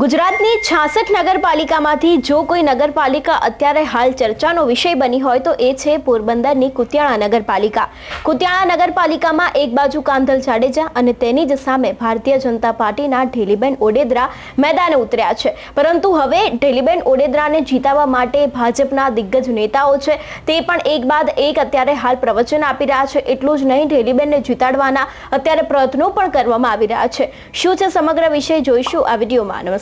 ગુજરાતની છાસઠ નગરપાલિકામાંથી જો કોઈ નગરપાલિકા અત્યારે હાલ ચર્ચાનો વિષય બની હોય તો એ છે પોરબંદરની કુતિયાણા નગરપાલિકા. કુતિયાણા નગરપાલિકામાં એક બાજુ કાંધલ જાડેજા અને તેની જ સામે ભારતીય જનતા પાર્ટીના ઢેલીબેન ઓડેદરા મેદાને ઉતર્યા છે. પરંતુ હવે ઢેલીબેન ઓડેદરાને જીતાવવા માટે ભાજપના દિગ્ગજ નેતાઓ છે. તે પણ એક બાદ એક અત્યારે હાલ પ્રવચન આપી રહ્યા છે. એટલું જ નહીં, ઢેલીબેનને જીતાડવાના અત્યારે પ્રયત્નો પણ કરવામાં આવી રહ્યા છે. શું છે સમગ્ર વિષય જોઈશું આ વિડીયોમાં. નમસ્કાર.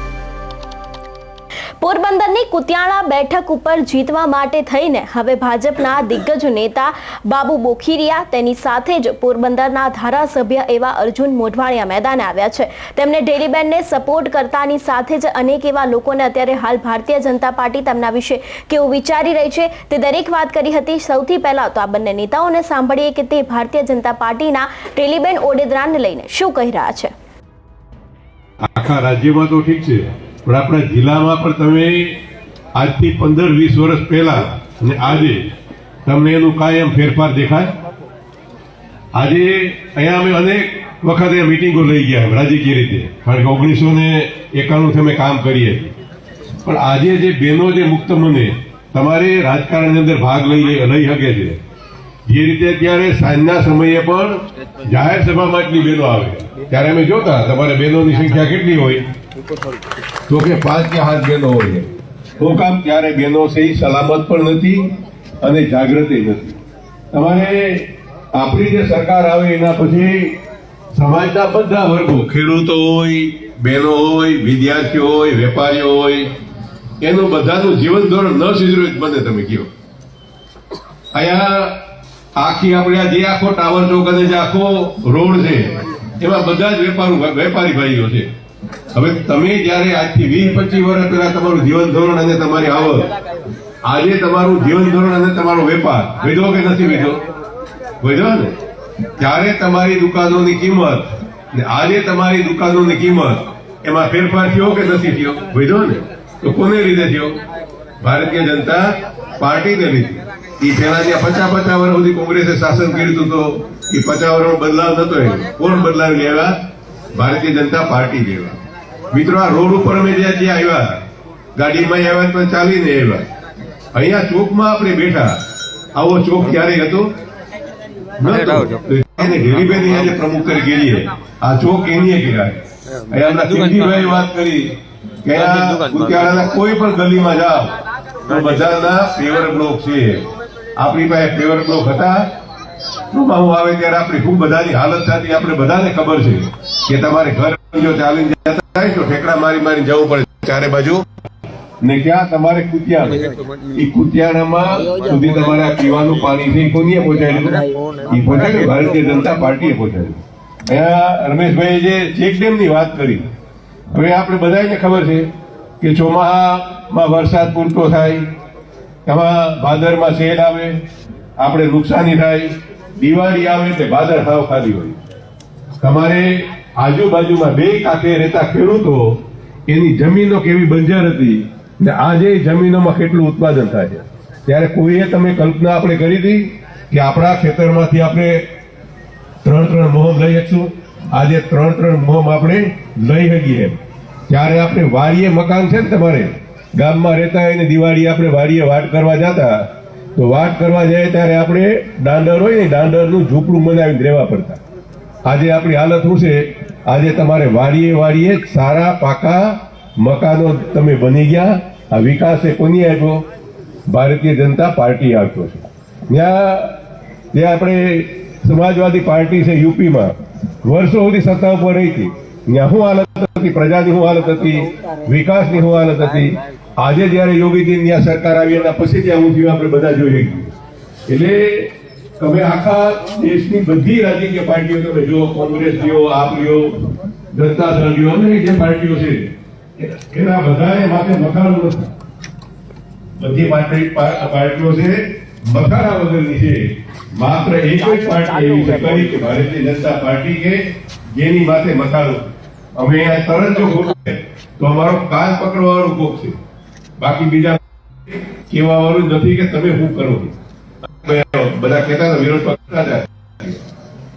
પોરબંદરની કુતિયાણા બેઠક ઉપર જીતવા માટે થઈને હવે ભાજપના દિગ્ગજ નેતા બાબુ બોખીરિયા તેની સાથે જ પોરબંદરના ધારાસભ્ય એવા અર્જુન મોઢવાણિયા મેદાને આવ્યા છે. તેમને ડેલીબેનને સપોર્ટ કરતાની સાથે જ અનેક એવા લોકોને અત્યારે હાલ ભારતીય જનતા પાર્ટી તેમના વિશે કેવું વિચારી રહી છે તે દરેક વાત કરી હતી. સૌથી પહેલા તો આ બંને નેતાઓને સાંભળીએ કે તે ભારતીય જનતા પાર્ટીના ડેલીબેન ઓડેદરાને લઈને શું કહી રહ્યા છે. આખા રાજ્યમાં તો ઠીક છે. પણ આપણા જિલ્લામાં પણ તમે આજથી પંદર, વીસ વર્ષ પહેલા અને આજે તમને એનું કાયમ ફેરફાર દેખાય. આજે અહીંયા અમે અનેક વખત મિટિંગો લઈ ગયા રાજકીય રીતે. કારણ કે ઓગણીસો ને એકાણુંથી અમે કામ કરીએ પણ આજે જે બહેનો જે મુક્ત મને તમારે રાજકારણની અંદર ભાગ લઈ લઈ શકે છે. જે રીતે અત્યારે સાંજના સમયે પણ જાહેર સભામાં એટલી બહેનો આવે. ત્યારે અમે જોતા, તમારે બહેનોની સંખ્યા કેટલી હોય? તો કે પાંચ કે હાથ બહેનો હોય. તો કામ ત્યારે બહેનો એ સલામત પણ નથી અને જાગૃતિ નથી. તમારે આપણી જે સરકાર આવે એના પછી સમાજના બધા વર્ગો, ખેડૂતો હોય, બહેનો હોય, વિદ્યાર્થીઓ હોય, વેપારીઓ હોય, એનું બધાનું જીવન ધોરણ ન સુધર્યું મને તમે કહો. અહીંયા આખી આપણે જે આખો ટાવર ચોક અને જે આખો રોડ છે, એમાં બધા જ વેપારો, વેપારી ભાઈઓ છે. હવે તમે જયારે આજથી વીસ પચીસ વર્ષ પહેલા તમારું જીવન ધોરણ અને તમારી આવક, આજે તમારું જીવન ધોરણ અને તમારો વેપાર, વેધો કે નથી વેધો? વેધો ને? ત્યારે તમારી દુકાનોની કિંમત આજે તમારી દુકાનોની કિંમત એમાં ફેરફાર થયો કે નથી થયો? વેધો ને? તો કોને લીધે થયો? ભારતીય જનતા પાર્ટીને લીધે. એ પેલા જ્યાં પચાસ પચાસ વર્ષ સુધી કોંગ્રેસે શાસન કર્યું હતું તો એ પચાસ વર્ષ બદલાવ એ કોણ બદલાવી લેવા? ભારતીય જનતા પાર્ટી જેવા. મિત્રો આ રોડ ઉપર અમે જ્યાં ત્યાં આવ્યા ગાડીમાં આવ્યા પણ ચાલીને આવ્યા. અહીંયા ચોકમાં આપણે બેઠા. આવો ચોક ક્યારે હતો? ગેરીબેન આજે પ્રમુખ કરી ગયેલી આ ચોક એની કિંમતીભાઈ વાત કરી કે આ કોઈ પણ ગલીમાં જાઓ તો બધાના ફેવર બ્લોક છે. આપણી પાસે ફેવર બ્લોક હતા. શું આવે ત્યારે આપણી ખૂબ બધાની હાલત થતી આપણે બધાને ખબર છે. કે તમારે ઘર જો ચાલીને જતા થાય તો ઠેકડા મારી મારી જવું પડે ચારે બાજુ. ને ક્યાં તમારે કુતિયાણા? એ કુતિયાણામાં સુધી તમારે પીવાનું પાણી છે એ કોનીએ પહોંચાડ્યું? એ પહોંચાડ્યું? ભારતીય જનતા પાર્ટીએ પહોંચાડ્યું. અહીંયા રમેશભાઈ જે ચેક ડેમની વાત કરી, હવે આપણે બધાને ખબર છે કે ચોમાહામાં વરસાદ પૂરતો થાય એમાં ભાદરમાં સેલ આવે, આપણે નુકસાની થાય, દિવાળી આવે એટલે ભાદર હાવ ખાલી હોય. તમારે આજુબાજુમાં બે કાંઠે રહેતા ખેડૂતો એની જમીનો કેવી બંજર હતી ને આજે જમીનોમાં કેટલું ઉત્પાદન થાય છે. ત્યારે કોઈએ તમે કલ્પના આપણે કરી હતી કે આપણા ખેતરમાંથી આપણે ત્રણ ત્રણ મોહમ લઈ શકશું. આજે ત્રણ ત્રણ મોહમ આપણે લઈ શકીએ ત્યારે આપણે વાડીએ મકાન છે ને તમારે, ગામમાં રહેતા હોય ને દિવાળી આપણે વાડીએ વાટ કરવા જતા, તો વાટ કરવા જાય ત્યારે આપણે દાંડર હોય ને દાંડરનું ઝૂંપડું બનાવીને રહેવા પડતા. આજે આપણી હાલત શું છે? આજે તમારે વાડીએ વાડીએ સારા પાકા મકાનો તમે બની ગયા. આ વિકાસ એ કોની આપ્યો. ભારતીય જનતા પાર્ટી આપ્યો છે. ત્યાં, જે આપણે સમાજવાદી પાર્ટી છે યુપીમાં, વર્ષો સુધી સત્તા ઉપર રહી હતી. ત્યાં શું હાલત હતી? પ્રજાની શું હાલત હતી? વિકાસની શું હાલત હતી? આજે જયારે યોગીજી ત્યાં સરકાર આવી એના પછી ત્યાં હું આપણે બધા જોઈએ. એટલે તમે આખા દેશની બધી રાજકીય પાર્ટીઓ તમે જો કોંગ્રેસ લ્યો આપ લ્યો જનતા દળ લ્યો અને જે પાર્ટીઓ છે એના બધાએ માટે મકાનો નથી બધી પાર્ટી પાર્ટીઓ છે મકાના વગરની છે. માત્ર એક જ પાર્ટી એવી છે કરી કે ભારતીય જનતા પાર્ટી કે જેની માથે મકાનો અમે અહીંયા તરત જો ખોટું તો અમારો કાન પકડવા વાળું કોક છે. બાકી બીજા કેવા વાળું નથી કે તમે શું કરો બધા કહેતા હતા, વિરોધ ભ્રષ્ટાચાર.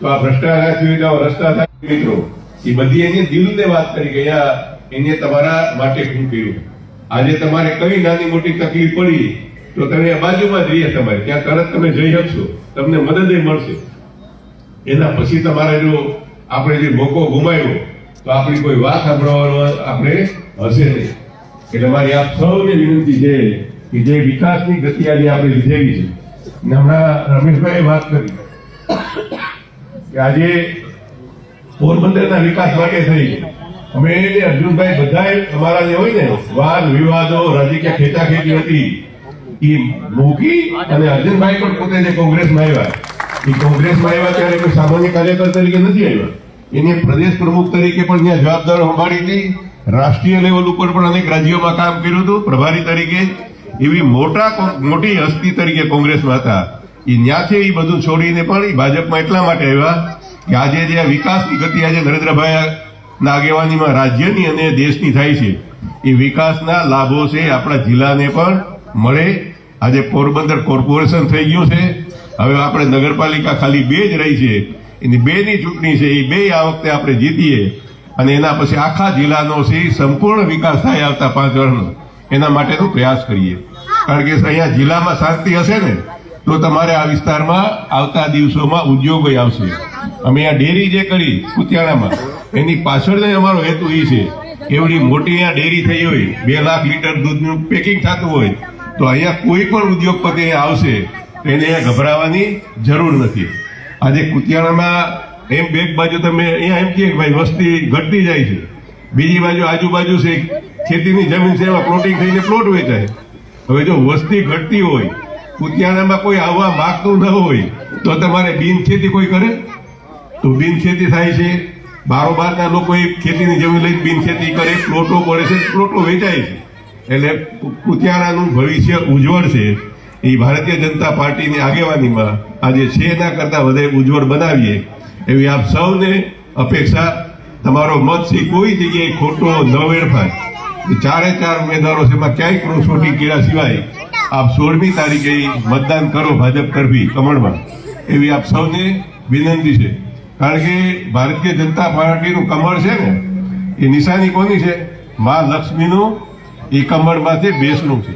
તો આ ભ્રષ્ટાચાર સુવિધાઓ રસ્તા થાય. મિત્રો, એ બધી એની દિલને વાત કરી કે એને તમારા માટે શું કર્યું. આજે તમારે કઈ નાની મોટી તકલીફ પડી, તો તમે બાજુમાં જઈએ તમારે. ત્યાં તરત તમે જઈ શકશો. તમને મદદ મળશે. એના પછી તમારે જો આપણે જે મોકો ગુમાવ્યો, તો આપણી કોઈ વાત સાંભળવાનો આપણે હશે નહીં. એટલે મારી આપ સૌને વિનંતી છે કે જે વિકાસની ગતિ આજે આપણે લીધેલી છે ને હમણાં રમેશભાઈએ વાત કરી કે આજે પોરબંદરના વિકાસ માટે થઈ. અમે જે અર્જુનભાઈ બધા અમારા જે હોય ને, વાદ, વિવાદો, રાજકીય ખેંચાખેંચી હતી. એ મૂકી અને અર્જુનભાઈ પણ પોતે જે કોંગ્રેસમાં આવ્યા. એ કોંગ્રેસમાં આવ્યા ત્યારે કોઈ સામાન્ય કાર્યકર તરીકે નથી આવ્યા. એને પ્રદેશ પ્રમુખ તરીકે પણ ત્યાં જવાબદાર સંભાળી હતી. રાષ્ટ્રીય લેવલ ઉપર પણ અનેક રાજ્યોમાં કામ કર્યું હતું. પ્રભારી તરીકે એવી મોટા મોટી હસ્તી તરીકે કોંગ્રેસમાં હતા. એ ન્યાથી એ બધું છોડીને પણ એ ભાજપમાં એટલા માટે આવ્યા કે આજે જે વિકાસની ગતિ આજે નરેન્દ્રભાઈ ના આગેવાનીમાં રાજ્યની અને દેશની થાય છે, એ વિકાસના લાભો છે, આપણા જિલ્લાને પણ મળે. આજે પોરબંદર કોર્પોરેશન થઈ ગયું છે. હવે આપણે નગરપાલિકા ખાલી બે જ રહી છે. એની બેની ચૂંટણી છે, એ બે આ વખતે આપણે જીતીએ. અને એના પછી આખા જિલ્લાનો છે સંપૂર્ણ વિકાસ થાય આવતા પાંચ વર્ષનો. એના માટેનો પ્રયાસ કરીએ. કારણ કે અહીંયા જિલ્લામાં શાંતિ હશે ને, તો તમારે આ વિસ્તારમાં આવતા દિવસોમાં ઉદ્યોગો આવશે. અમે આ ડેરી જે કરી કુતિયાણામાં એની પાછળનો અમારો હેતુ એ છે એવડી મોટી અહીંયા ડેરી થઈ હોય, બે લાખ લીટર દૂધનું પેકિંગ થતું હોય, તો અહીંયા કોઈ પણ ઉદ્યોગપતિ આવશે એને અહીંયા ગભરાવાની જરૂર નથી. આજે કુતિયાણામાં એમ બે બાજુ તમે અહીંયા એમ કે ભાઈ વસ્તી ઘટતી જાય છે. બીજી બાજુ આજુબાજુ છે, ખેતીની જમીન છે, એમાં પ્લોટિંગ થઈને પ્લોટ વેચાય. હવે જો વસ્તી ઘટતી હોય કુતિયાણામાં કોઈ આવવા માગતું ન હોય, તો તમારે બિન ખેતી કોઈ કરે? તો બિન ખેતી થાય છે. બારોબારના લોકો એ ખેતીની જમીન લઈને બિન ખેતી કરે, પ્લોટો પડે છે, પ્લોટો વેચાય છે. એટલે કુતિયાણાનું ભવિષ્ય ઉજ્જવળ છે. એ ભારતીય જનતા પાર્ટીની આગેવાનીમાં આજે છે, એના કરતાં વધારે ઉજ્જવળ બનાવીએ. એવી આપ સૌને અપેક્ષા તમારો મત છે કોઈ જગ્યાએ ખોટો ન વેડફાય. ચારે ચાર ઉમેદવારો છે, એમાં ક્યાંય ક્રોસોટી કીડા સિવાય આપ સોળમી તારીખે મતદાન કરો ભાજપ કરવી કમળમાં. એવી આપ સૌને વિનંતી છે. કારણ કે ભારતીય જનતા પાર્ટીનું કમળ છે ને, એ નિશાની કોની છે? મા લક્ષ્મીનું, એ કમળમાંથી બેસણું છે.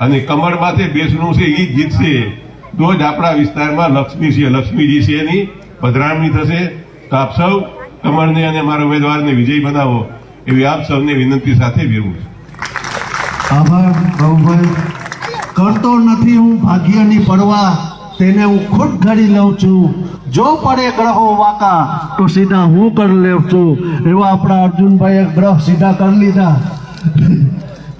અને કમળમાંથી બેસણું છે એ જીતશે. તો જ આપણા વિસ્તારમાં લક્ષ્મી છે, લક્ષ્મીજી છે એની પધરામણી થશે. તો આપ સૌ કમળને અને મારા ઉમેદવારને વિજય બનાવો એવી આપ સૌને વિનંતી સાથે વિરમું છું આભાર બાબુભાઈ કરતો નથી હું ભાગ્યની પડવા તેને હું ખુદ ઘડી લઉં છું. જો પડે ગ્રહો વાકા, તો સીધા હું કરી લઉં છું. એવા આપણા અર્જુનભાઈએ ગ્રહ સીધા કરી લીધા.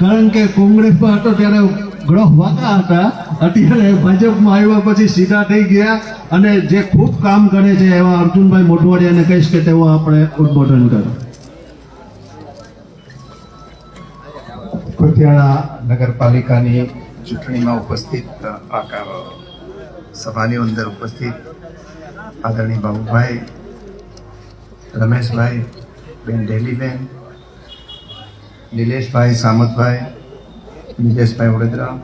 કારણ કે કોંગ્રેસમાં હતો ત્યારે ગ્રહ વાકા હતા. અત્યારે ભાજપમાં આવ્યા પછી સીધા થઈ ગયા અને જે ખૂબ કામ કરે છે એવા અર્જુનભાઈ મોઢવાડિયાને કહીશ કે તેઓ આપણે ઉદ્બોધન કરો. કુતિયાણા નગરપાલિકાની ચૂંટણીમાં ઉપસ્થિત આ સભાની અંદર ઉપસ્થિત આદરણીય બાબુભાઈ, રમેશભાઈ, બેન ડેલીબેન, નિલેશભાઈ, સામતભાઈ નિલેશભાઈ વડોદરા,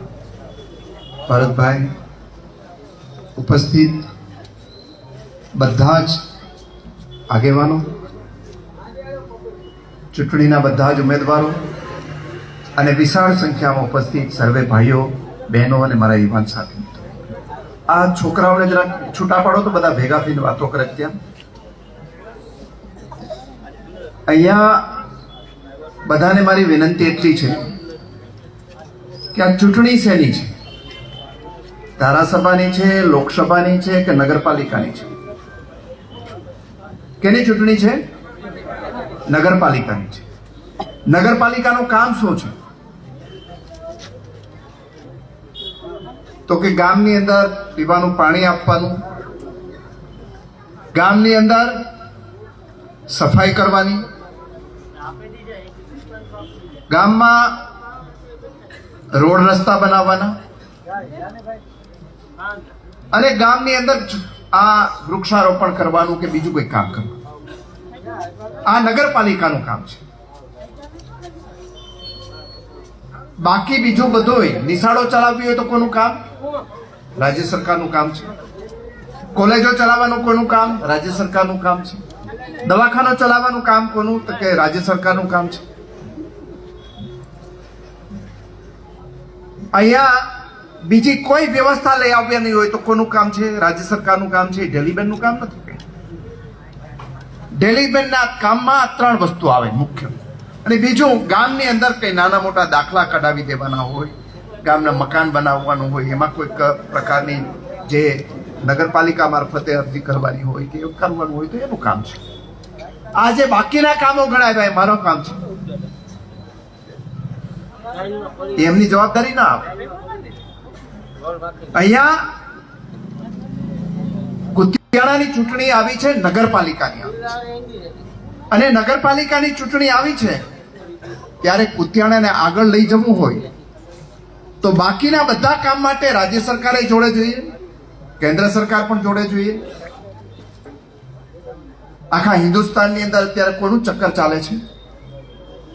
ભરતભાઈ ઉપસ્થિત, બધા જ આગેવાનો, ચૂંટણીના બધા જ ઉમેદવારો અને વિશાળ સંખ્યામાં ઉપસ્થિત સર્વે ભાઈઓ, બહેનો અને મારા યુવાન સાથી આ છોકરાઓને જરા છૂટા પાડો તો બધા ભેગા થઈને વાતો કરે ત્યાં. અહીંયા બધાને મારી વિનંતી એટલી છે કે આ ચૂંટણી શેની છે? ધારાસભાની છે, લોકસભાની છે કે નગરપાલિકાની છે? કેની ચૂંટણી છે? નગરપાલિકાની છે. નગરપાલિકાનું કામ શું છે? તો કે ગામની અંદર પીવાનું પાણી આપવાનું, ગામની અંદર સફાઈ કરવાની, ગામમાં રોડ રસ્તા બનાવવાના? અને ગામની અંદર આ વૃક્ષારોપણ કરવાનું કે બીજું કોઈ કામ કરવાનું? આ નગરપાલિકાનું કામ છે. બાકી બીજું બધું નિશાળો ચલાવવી હોય તો કોનું કામ? રાજ્ય સરકારનું કામ છે. કોલેજો ચલાવવાનું કોનું કામ? રાજ્ય સરકારનું કામ છે. દવાખાનો ચલાવવાનું કામ કોનું? તો કે રાજ્ય સરકારનું કામ છે. અહીંયા બીજી કોઈ વ્યવસ્થા લઈ આવવાની હોય તો કોનું કામ છે? રાજ્ય સરકારનું કામ છે? ડેલીબેનનું કામ નથી? ડેલીબેનના કામમાં ત્રણ વસ્તુ આવે મુખ્ય. અને બીજું, ગામની અંદર કંઈ નાના મોટા દાખલા કઢાવી દેવાના હોય, ગામના મકાન બનાવવાનું હોય, એમાં કોઈ પ્રકારની જે નગરપાલિકા મારફતે અરજી કરવાની હોય કે એવું કરવાનું હોય તો એનું કામ છે. આ જે બાકીના કામો ગણાય ભાઈ મારો કામ છે. એમની જવાબદારી ના અહીંયા કુતિયાણાની ચૂંટણી આવી છે નગરપાલિકાની અને નગરપાલિકાની ચૂંટણી આવી છે ત્યારે કુતિયાણાને આગળ લઈ જવું હોય તો બાકીના બધા કામ માટે રાજ્ય સરકારે જોડે જોઈએ, કેન્દ્ર સરકાર પણ જોડે જોઈએ. આખા હિન્દુસ્તાનની અંદર અત્યારે કોનું ચક્કર ચાલે છે?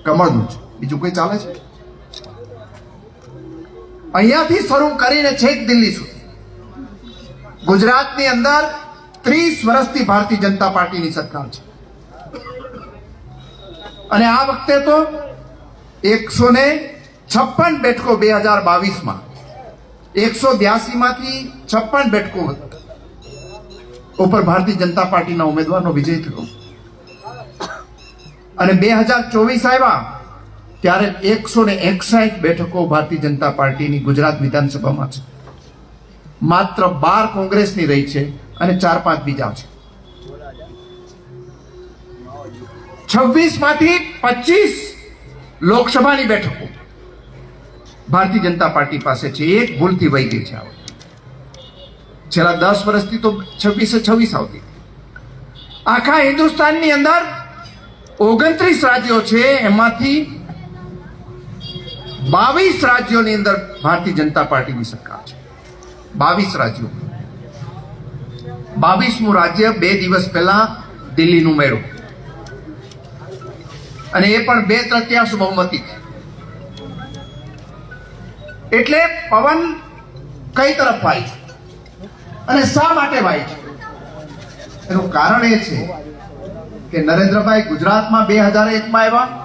કમળનું છે. બીજું કોઈ ચાલે છે? અહીંયાથી શરૂ કરીને છેક દિલ્હી સુધી. ગુજરાતની અંદર ત્રીસ વર્ષથી ભારતીય જનતા પાર્ટીની સરકાર છે. અને આ વખતે તો એકસો ને છપ્પન બેઠકો બે હજાર બાવીસમાં, એકસો બ્યાસી માંથી છપ્પન બેઠકો ઉપર ભારતીય જનતા પાર્ટીના ઉમેદવારનો વિજય થયો. અને બે હજાર ચોવીસ આવ્યા ત્યારે એકસો ને એકસાઠ બેઠકો ભારતીય જનતા પાર્ટીની ગુજરાત વિધાનસભામાં છે. માત્ર બાર કોંગ્રેસની રહી છે અને ચાર પાંચ બીજા છે. છવ્વીસમાંથી પચીસ લોકસભાની બેઠકો ભારતીય જનતા પાર્ટી પાસે છે. એક ભૂલથી વહી ગઈ છે છેલ્લા દસ વર્ષથી તો છવ્વીસે છવ્વીસ આવતી. આખા હિન્દુસ્તાનની અંદર ઓગણત્રીસ રાજ્યો છે, એમાંથી બાવીસ રાજ્યોની અંદર ભારતીય જનતા પાર્ટીની સરકાર છે. બાવીસ રાજ્યો. બાવીસમું રાજ્ય બે દિવસ પહેલા દિલ્હીનું મેળો અને એ પણ બે તૃતીયાંશ બહુમતી. એટલે પવન કઈ તરફ વાય છે? અને શા માટે વાય છે? એનું કારણ એ છે કે નરેન્દ્રભાઈ ગુજરાતમાં બે હજાર એકમાં આવ્યા.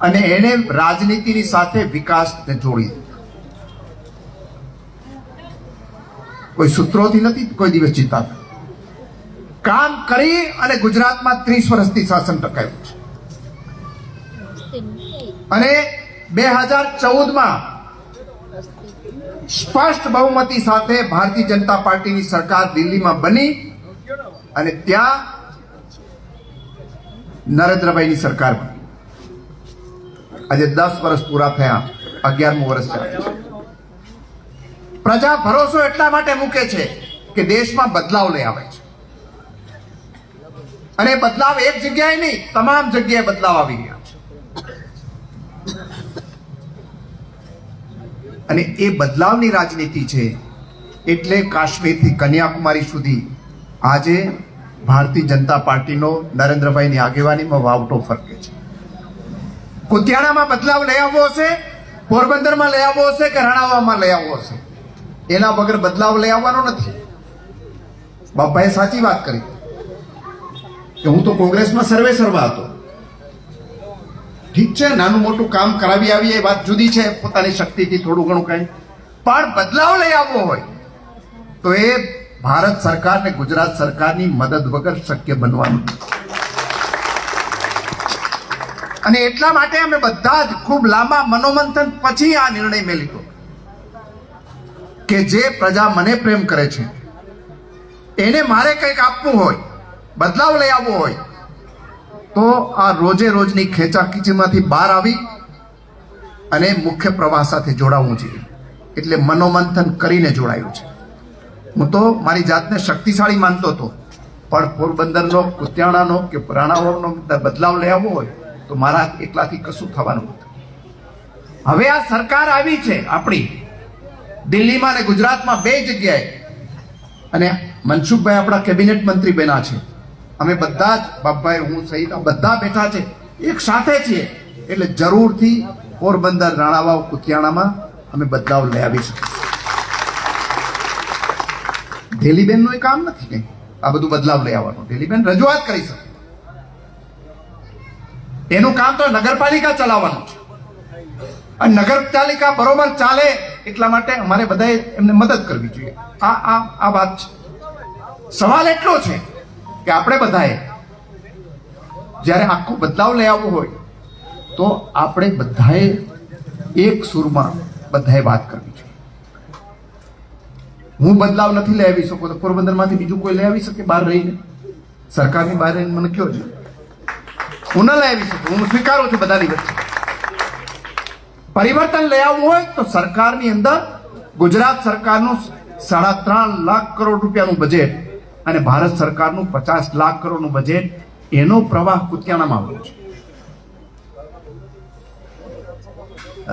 અને એને રાજનીતિની સાથે વિકાસને જોડી કોઈ સૂત્રોથી નથી, કોઈ દિવસ જીતાતા કામ કરી અને ગુજરાતમાં ત્રીસ વર્ષથી શાસન ટકાવ્યું છે. અને બે હજાર ચૌદમાં સ્પષ્ટ બહુમતી સાથે ભારતીય જનતા પાર્ટીની સરકાર દિલ્હીમાં બની અને ત્યાં નરેન્દ્રભાઈની સરકાર બની. આજે દસ વર્ષ પૂરા થયા, અગિયારમું વર્ષ ચાલે છે પ્રજા ભરોસો એટલા માટે મૂકે છે કે દેશમાં બદલાવ લઈ આવે છે. અને બદલાવ એક જગ્યાએ નહીં, તમામ જગ્યાએ બદલાવ આવી ગયા છે. અને એ બદલાવની રાજનીતિ છે એટલે કાશ્મીરથી કન્યાકુમારી સુધી આજે ભારતીય જનતા પાર્ટીનો નરેન્દ્રભાઈની આગેવાનીમાં વાવટો ફરકે છે. કુતિયાણામાં બદલાવ લઈ આવવો હશે, પોરબંદરમાં લઈ આવવો હશે કે રણાવામાં લઈ આવવો હશે? એના વગર બદલાવ લઈ આવવાનો નથી. બાપાએ સાચી વાત કરી. કે હું તો કોંગ્રેસમાં સર્વે સર્વા હતો. ઠીક છે, નાનું મોટું કામ કરાવી આવી એ વાત જુદી છે, પોતાની શક્તિથી થોડું ઘણું કઈ. પણ બદલાવ લઈ આવવો હોય, તો એ ભારત સરકાર ને ગુજરાત સરકારની મદદ વગર શક્ય બનવાનું. અને એટલા માટે અમે બધા જ ખૂબ લાંબા મનોમંથન પછી આ નિર્ણય મેં લીધો. કે જે પ્રજા મને પ્રેમ કરે છે, એને મારે કંઈક આપવું હોય, બદલાવ લઈ આવવો હોય, તો આ રોજે રોજની ખેંચાખીચીમાંથી બહાર આવી અને મુખ્ય પ્રવાહ સાથે જોડાવવું જોઈએ એટલે મનોમંથન કરીને જોડાયું છે. હું તો મારી જાતને શક્તિશાળી માનતો હતો, પણ પોરબંદરનો કુતિયાણાનો કે રાણાવાવનો બદલાવ લઈ આવવો હોય તો મારા એકલાથી કશું થવાનું હતું હવે આ સરકાર આવી છે આપણી. દિલ્હીમાં અને ગુજરાતમાં બે જગ્યાએ. અને મનસુખભાઈ આપણા કેબિનેટ મંત્રી બન્યા છે. અમે બધા જ બાપભાઈ, હું સહિત બધા બેઠા છે. એક સાથે છીએ. એટલે જરૂરથી પોરબંદર, રાણાવાવ, કુતિયાણામાં અમે બદલાવ લઈ આવી શકીએ. ઢેલીબેનનું એ કામ નથી કંઈ. આ બધું બદલાવ લઈ આવવાનું. ઢેલીબેન રજૂઆત કરી શકે. એનું કામ તો નગરપાલિકા ચલાવવાનું. અને નગરપાલિકા બરોબર ચાલે એટલા માટે અમારે બધાએ એમને મદદ કરવી જોઈએ. આ આ આ વાત છે. સવાલ એટલો છે કે આપણે બધાએ જ્યારે આખો બદલાવ લઈ આવવો હોય, તો આપણે બધાએ એક સુરમાં બધાએ વાત કરવી જોઈએ. હું બદલાવ નથી લઈ આવી શકું તો પોરબંદરમાંથી બીજું કોઈ લઈ આવી શકે? બહાર રહીને? સરકારની બહાર રહીને મને કયો છે હું ન લઈ આવી શકું હું સ્વીકારું છું બધાની વચ્ચે. પરિવર્તન લઈ આવવું હોય તો સરકારની અંદર ગુજરાત સરકારનું સાડા ત્રણ લાખ કરોડ રૂપિયાનું બજેટ અને ભારત સરકારનું પચાસ લાખ કરોડનું બજેટ એનો પ્રવાહ કુતિયાણામાં આવ્યો છે.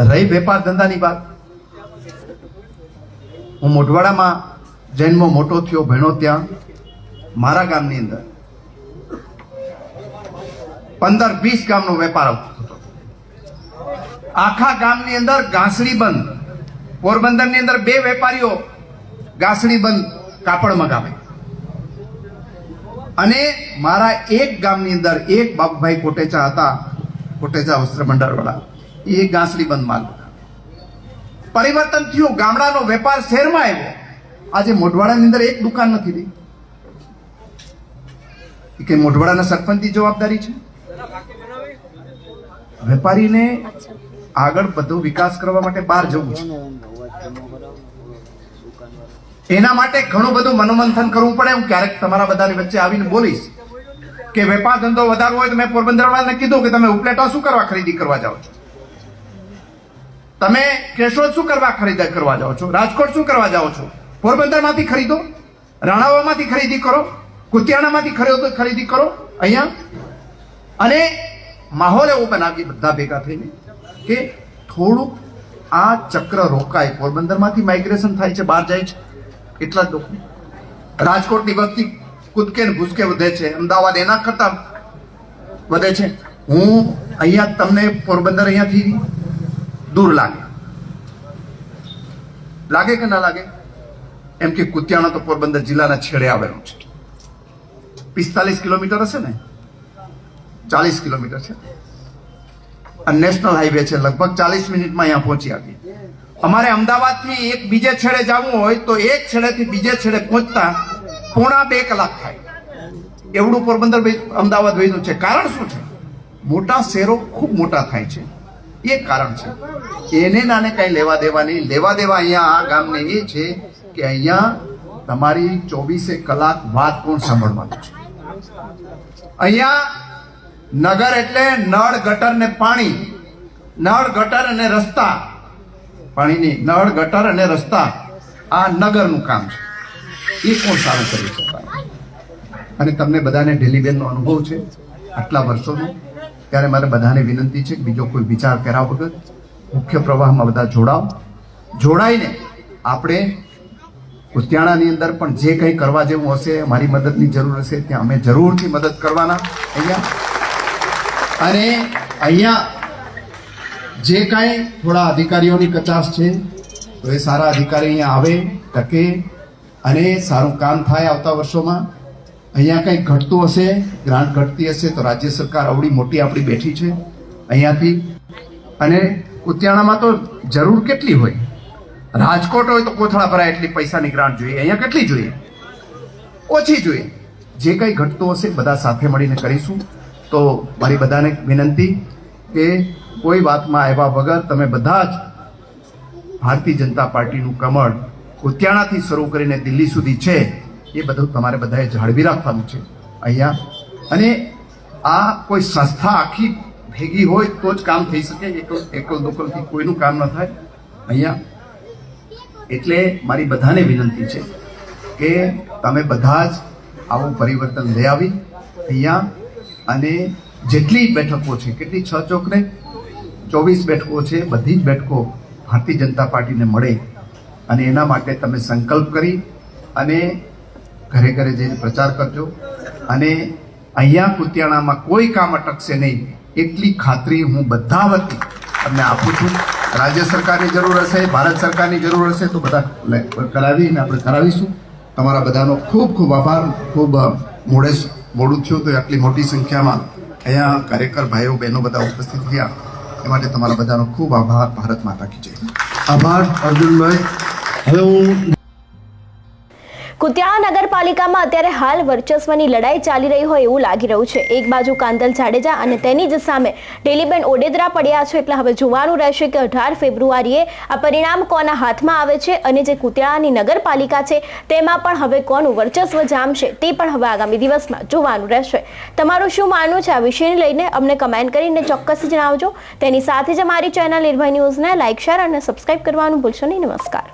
રહી વેપાર ધંધાની વાત. હું મોઢવાડામાં જન્મ મોટો થયો, ભણ્યો ત્યાં, મારા ગામની અંદર. પંદર વીસ ગામનો વેપાર આવતો હતો. આખા ગામની અંદર ઘાસડી બંધ. પોરબંદરની અંદર બે વેપારીઓ ઘાસડી બંધ કાપડ મગાવે. અને મારા એક ગામની અંદર એક બાબુભાઈ કોટેચા હતા, કોટેચા વસ્ત્ર ભંડારવાળા. એ ઘાસડી બંધ માલ પરિવર્તન થયું, ગામડાનો વેપાર શહેરમાં આવ્યો? આજે મોઢવાડાની અંદર એક દુકાન નથી રહી. કે મોઢવાડાના સરપંચની જવાબદારી છે? વેપારીને આગળ બધો વિકાસ કરવા માટે બહાર જવું છે. એના માટે ઘણું બધું મનોમંથન કરવું પડે. હું ક્યારેક તમારા બધાની વચ્ચે આવીને બોલીશ કે વેપાર ધંધો વધારવો હોય તો મેં પોરબંદરવાળાને કીધું કે તમે ઉપલેટા શું કરવા ખરીદી કરવા જાઓ છો? તમે કેશોદ શું કરવા ખરીદી કરવા જાઓ છો? રાજકોટ શું કરવા જાઓ છો? પોરબંદરમાંથી ખરીદો? રાણાવામાંથી ખરીદી કરો? કુતિયાણામાંથી ખરીદો ખરીદી કરો? અહીંયા? અને માહોલ એવો બનાવીએ બધા ભેગા થઈને કે થોડુંક આ ચક્ર રોકાય. પોરબંદરમાંથી માઇગ્રેશન થાય છે, બહાર જાય છે. કેટલા જ લોકો રાજકોટની વસ્તી કૂદકે ને ભૂસકે વધે છે. અમદાવાદ એના કરતા વધે છે. હું અહીંયા તમને પોરબંદર અહીંયાથી દૂર લાગે. લાગે કે ના લાગે? એમ કે કુતિયાણા તો પોરબંદર જિલ્લાના છેડે આવેલું છે. પિસ્તાલીસ કિલોમીટર હશે ને? ચાલીસ કિલોમીટર છે. આ નેશનલ હાઈવે છે, લગભગ ચાલીસ મિનિટમાં અહીંયા પહોંચી હતી અમારે અમદાવાદથી એક બીજે છેડે જવું હોય તો એક છેડેથી બીજે છેડે પહોંચતા પોણા બે કલાક થાય. એવડું પોરબંદર અમદાવાદ વહેલું છે. કારણ શું છે? મોટા શહેરો ખૂબ મોટા થાય છે. એ કારણ છે. એને નાને કાંઈ લેવા દેવા નહીં લેવા દેવા અહીંયા આ ગામને એ છે કે અહીંયા તમારી ચોવીસે કલાક વાત કોણ સાંભળવાનું છે? અહીંયા નગર એટલે નળ, ગટર ને પાણી. નળ, ગટર અને રસ્તા. પાણીની નળ, ગટર અને રસ્તા. આ નગરનું કામ છે. એ કોણ સારું કરી શકાય અને તમને બધાને ઢીલીબેનનો અનુભવ છે, આટલા વર્ષોનો. ત્યારે મારે બધાને વિનંતી છે બીજો કોઈ વિચાર કર્યા વગર મુખ્ય પ્રવાહમાં બધા જોડાવ જોડાઈને આપણે ઉત્યાણાની અંદર પણ જે કંઈ કરવા જેવું હશે, મારી મદદની જરૂર હશે, ત્યાં અમે જરૂરથી મદદ કરવાના. અહીંયા અને અહીંયા જે કાંઈ થોડા અધિકારીઓની કચાશ છે, તો એ સારા અધિકારી અહીંયા આવે, ટકે, અને સારું કામ થાય આવતા વર્ષોમાં. અહીંયા કંઈક ઘટતું હશે, ગ્રાન્ટ ઘટતી હશે, તો રાજ્ય સરકાર અવડી મોટી આપણી બેઠી છે, અહીંયાથી. અને ઉત્યાણામાં તો જરૂર કેટલી હોય? રાજકોટ હોય તો કોથળા ભરાય એટલી પૈસાની ગ્રાન્ટ જોઈએ. અહીંયા કેટલી જોઈએ? ઓછી જોઈએ. જે કંઈ ઘટતું હશે, બધા સાથે મળીને કરીશું. તો મારી બધાને વિનંતી કે કોઈ વાતમાં આવ્યા વગર તમે બધા જ ભારતીય જનતા પાર્ટીનું કમળ ઉત્યાણાથી શરૂ કરીને દિલ્હી સુધી છે, એ બધું તમારે બધાએ જાળવી રાખવાનું છે અહીંયા. અને આ કોઈ સંસ્થા આખી ભેગી હોય તો જ કામ થઈ શકે એકલ એકલ દોકલથી કોઈનું કામ ન થાય. અહીંયા એટલે મારી બધાને વિનંતી છે કે તમે બધા જ આવું પરિવર્તન લઈ આવી. અહીંયા અને જેટલી બેઠકો છે, કેટલી છ ચોકને? ચોવીસ બેઠકો છે, બધી જ બેઠકો ભારતીય જનતા પાર્ટીને મળે. અને એના માટે તમે સંકલ્પ કરી અને ઘરે ઘરે જઈને પ્રચાર કરજો. અને અહીંયા કુતિયાણામાં કોઈ કામ અટકશે નહીં. એટલી ખાતરી હું બધા વતી તમને આપું છું. રાજ્ય સરકારની જરૂર હશે, ભારત સરકારની જરૂર હશે, તો બધા કરાવીને આપણે કરાવીશું. તમારા બધાનો ખૂબ ખૂબ આભાર, ખૂબ મોડે મોડું થયું તો આટલી મોટી સંખ્યામાં અહીંયા કાર્યકર ભાઈઓ, બહેનો બધા ઉપસ્થિત થયા એ માટે તમારા બધાનો ખૂબ આભાર, ભારત માતા કી જય. આભાર, અર્જુનભાઈ. હવે હું કુતિયાણા નગરપાલિકામાં અત્યારે હાલ વર્ચસ્વની લડાઈ ચાલી રહી હોય એવું લાગી રહ્યું છે. એક બાજુ કાંદલ જાડેજા અને તેની જ સામે ડેલીબેન ઓડેદરા પડ્યા છે. એટલે હવે જોવાનું રહેશે કે અઢાર ફેબ્રુઆરીએ આ પરિણામ કોના હાથમાં આવે છે અને જે કુતિયાણાની નગરપાલિકા છે તેમાં પણ હવે કોનું વર્ચસ્વ જામશે તે પણ હવે આગામી દિવસમાં જોવાનું રહેશે. તમારું શું માનવું છે આ વિષયને લઈને અમને કમેન્ટ કરીને ચોક્કસ જણાવજો. તેની સાથે જ અમારી ચેનલ નિર્ભય ન્યૂઝને લાઇક શેર અને સબસ્ક્રાઇબ કરવાનું ભૂલશો નહીં. નમસ્કાર.